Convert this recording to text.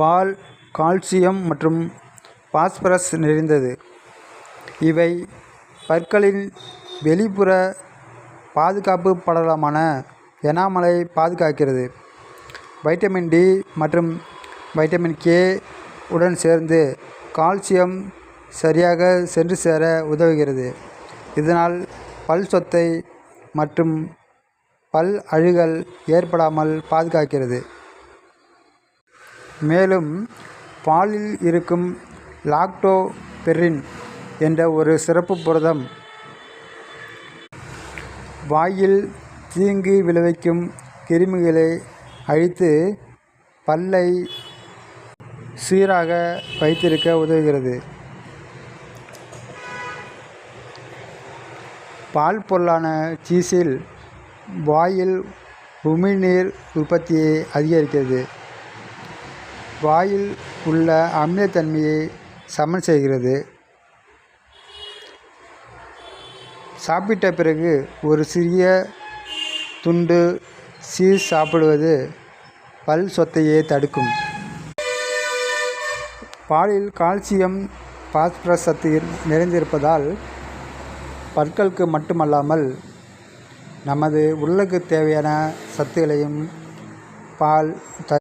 பால் calcium மற்றும் phosphorus நிறைந்தது. இவை பற்களின் வெளிப்புற பாதுகாப்பு படலமான எனாமலை பாதுகாக்கிறது. வைட்டமின் டி மற்றும் வைட்டமின் கே உடன் சேர்ந்து கால்சியம் சரியாக சென்று சேர உதவுகிறது. இதனால் பல் சொத்தை மற்றும் பல் அழுகல் ஏற்படாமல் பாதுகாக்கிறது. மேலும் பாலில் இருக்கும் லாக்டோபெரின் என்ற ஒரு சிறப்பு புரதம் வாயில் தீங்கு விளைவிக்கும் கிருமிகளை அழித்து பல்லை சீராக வைத்திருக்க உதவுகிறது. பால் பொருளான சீஸில் வாயில் உமிழ்நீர் உற்பத்தியை அதிகரிக்கிறது. வாயில் உள்ள அமிலத்தன்மையை சமன் செய்கிறது. சாப்பிட்ட பிறகு ஒரு சிறிய துண்டு சீஸ் சாப்பிடுவது பல் சொத்தையை தடுக்கும். பாலில் கால்சியம் பாஸ்பரஸ் சத்து நிறைந்திருப்பதால் பற்களுக்கு மட்டுமல்லாமல் நமது உடலுக்கு தேவையான சத்துகளையும் பால் த